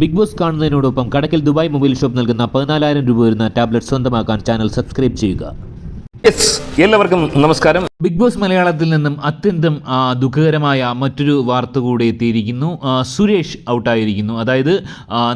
Big Boss കാണുന്നതിനോടൊപ്പം Kadakkal Dubai mobile shop നൽകുന്ന പതിനാലായിരം രൂപ വരുന്ന ടാബ്ലറ്റ് സ്വന്തമാക്കാൻ ചാനൽ സബ്സ്ക്രൈബ് ചെയ്യുക. എല്ലാവർക്കും നമസ്കാരം. ബിഗ് ബോസ് മലയാളത്തിൽ നിന്നും അത്യന്തം ദുഃഖകരമായ മറ്റൊരു വാർത്ത കൂടി എത്തിയിരിക്കുന്നു. സുരേഷ് ഔട്ടായിരിക്കുന്നു. അതായത്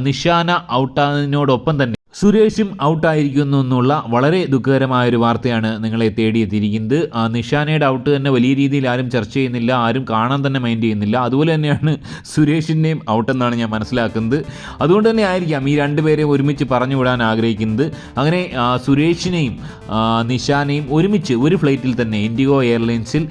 നിഷാന ഔട്ടായതിനോടൊപ്പം തന്നെ സുരേഷും ഔട്ടായിരിക്കുന്നു എന്നുള്ള വളരെ ദുഃഖകരമായ ഒരു വാർത്തയാണ് നിങ്ങളെ തേടിയെത്തിയിരിക്കുന്നത്. നിഷാനയുടെ ഔട്ട് തന്നെ വലിയ രീതിയിൽ ആരും ചർച്ച ചെയ്യുന്നില്ല ആരും കാണാൻ തന്നെ മൈൻഡ് ചെയ്യുന്നില്ല. അതുപോലെ തന്നെയാണ് സുരേഷിന്റെയും ഔട്ടെന്നാണ് ഞാൻ മനസ്സിലാക്കുന്നത്. അതുകൊണ്ട് തന്നെ ആയിരിക്കാം ഈ രണ്ടുപേരെയും ഒരുമിച്ച് പറഞ്ഞു വിടാൻ ആഗ്രഹിക്കുന്നത്. അങ്ങനെ സുരേഷിനെയും നിഷാനെയും ഒരുമിച്ച് ഒരു ഫ്ലൈറ്റിൽ തന്നെ ഇൻഡിഗോ എയർലൈൻസിൽ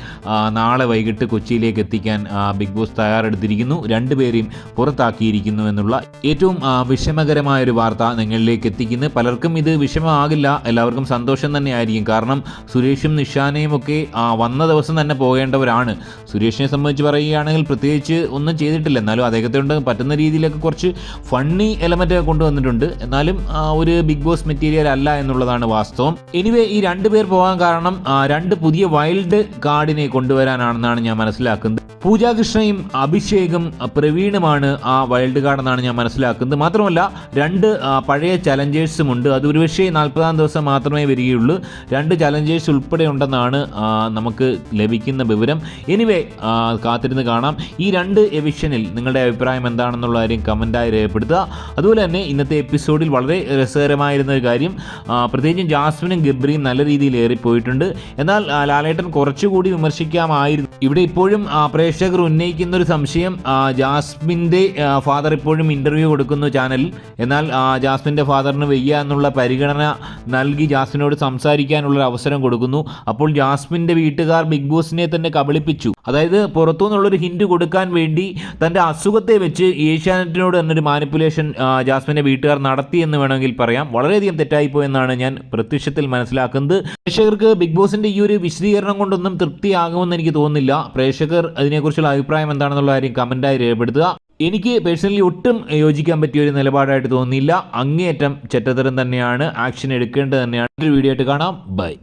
നാളെ വൈകിട്ട് കൊച്ചിയിലേക്ക് എത്തിക്കാൻ ബിഗ് ബോസ് തയ്യാറെടുത്തിരിക്കുന്നു. രണ്ടുപേരെയും പുറത്താക്കിയിരിക്കുന്നു എന്നുള്ള ഏറ്റവും വിഷമകരമായ ഒരു വാർത്ത നിങ്ങളിലേക്ക് എത്തിക്കുന്നത്. പലർക്കും ഇത് വിഷമമാകില്ല. എല്ലാവർക്കും സന്തോഷം തന്നെയായിരിക്കും. കാരണം സുരേഷും നിഷാനയും ഒക്കെ ആ, വന്ന ദിവസം തന്നെ പോകേണ്ടവരാണ്. സുരേഷിനെ സംബന്ധിച്ച് പറയുകയാണെങ്കിൽ പ്രത്യേകിച്ച് ഒന്നും ചെയ്തിട്ടില്ല. എന്നാലും അദ്ദേഹത്തെ കൊണ്ട് പറ്റുന്ന രീതിയിലൊക്കെ കുറച്ച് ഫണ്ണി എലമെന്റ് കൊണ്ടുവന്നിട്ടുണ്ട്. എന്നാലും ഒരു ബിഗ് ബോസ് മെറ്റീരിയൽ അല്ല എന്നുള്ളതാണ് വാസ്തവം. എനിവേ ഈ രണ്ട് പേർ പോകാൻ കാരണം രണ്ട് പുതിയ വൈൽഡ് കാർഡിനെ കൊണ്ടുവരാനാണെന്നാണ് ഞാൻ മനസ്സിലാക്കുന്നത്. പൂജാകൃഷ്ണയും അഭിഷേകും പ്രവീണുമാണ് ആ വൈൽഡ് കാർഡ് എന്നാണ് ഞാൻ മനസ്സിലാക്കുന്നത്. മാത്രമല്ല രണ്ട് പഴയ ചലഞ്ചേഴ്സും ഉണ്ട്. അത് ഒരുപക്ഷേ നാൽപ്പതാം ദിവസം മാത്രമേ വരികയുള്ളൂ. രണ്ട് ചലഞ്ചേഴ്സ് ഉൾപ്പെടെ ഉണ്ടെന്നാണ് നമുക്ക് ലഭിക്കുന്ന വിവരം. എനിവേ കാത്തിരുന്ന് കാണാം. ഈ രണ്ട് എവിഷനിൽ നിങ്ങളുടെ അഭിപ്രായം എന്താണെന്നുള്ള കാര്യം കമന്റായി രേഖപ്പെടുത്തുക. അതുപോലെ തന്നെ ഇന്നത്തെ എപ്പിസോഡിൽ വളരെ രസകരമായിരുന്ന ഒരു കാര്യം പ്രത്യേകിച്ചും ജാസ്മിനും ഗബ്രിയും നല്ല രീതിയിൽ ഏറിപ്പോയിട്ടുണ്ട്. എന്നാൽ ലാലേട്ടൻ കുറച്ചുകൂടി വിമർശിക്കാമായിരുന്നു. ഇവിടെ ഇപ്പോഴും ആ, പ്രേക്ഷകർ ഉന്നയിക്കുന്ന ഒരു സംശയം ജാസ്മിന്റെ ഫാദർ ഇപ്പോഴും ഇന്റർവ്യൂ കൊടുക്കുന്നു ചാനലിൽ എന്നാൽ ജാസ്മിന്റെ ഫാദറിന് വയ്യ എന്നുള്ള പരിഗണന നൽകി ജാസ്മിനോട് സംസാരിക്കാനുള്ള അവസരം കൊടുക്കുന്നു. അപ്പോൾ ജാസ്മിന്റെ വീട്ടുകാർ ബിഗ് ബോസിനെ തന്നെ കബളിപ്പിച്ചു. അതായത് പുറത്തുനിന്നുള്ളൊരു ഹിൻഡ് കൊടുക്കാൻ വേണ്ടി തന്റെ അസുഖത്തെ വെച്ച് ഏഷ്യാനെറ്റിനോട് എന്നൊരു മാനിപ്പുലേഷൻ ജാസ്മിന്റെ വീട്ടുകാർ നടത്തി എന്ന് വേണമെങ്കിൽ പറയാം. വളരെയധികം തെറ്റായിപ്പോയെന്നാണ് ഞാൻ പ്രത്യക്ഷത്തിൽ മനസ്സിലാക്കുന്നത്. പ്രേക്ഷകർക്ക് ബിഗ് ബോസിന്റെ ഈ ഒരു വിശദീകരണം കൊണ്ടൊന്നും തൃപ്തിയാകുമെന്ന് എനിക്ക് തോന്നുന്നില്ല. പ്രേക്ഷകർ അതിനെക്കുറിച്ചുള്ള അഭിപ്രായം എന്താണെന്നുള്ള കാര്യം കമന്റായി രേഖപ്പെടുത്തുക. എനിക്ക് പേഴ്സണലി ഒട്ടും യോജിക്കാൻ പറ്റിയ ഒരു നിലപാടായിട്ട് തോന്നിയില്ല അങ്ങേയറ്റം ചെറ്റത്തരം തന്നെയാണ്. ആക്ഷൻ എടുക്കേണ്ടത് തന്നെയാണ്. ഒരു വീഡിയോ ആയിട്ട് കാണാം. ബൈ.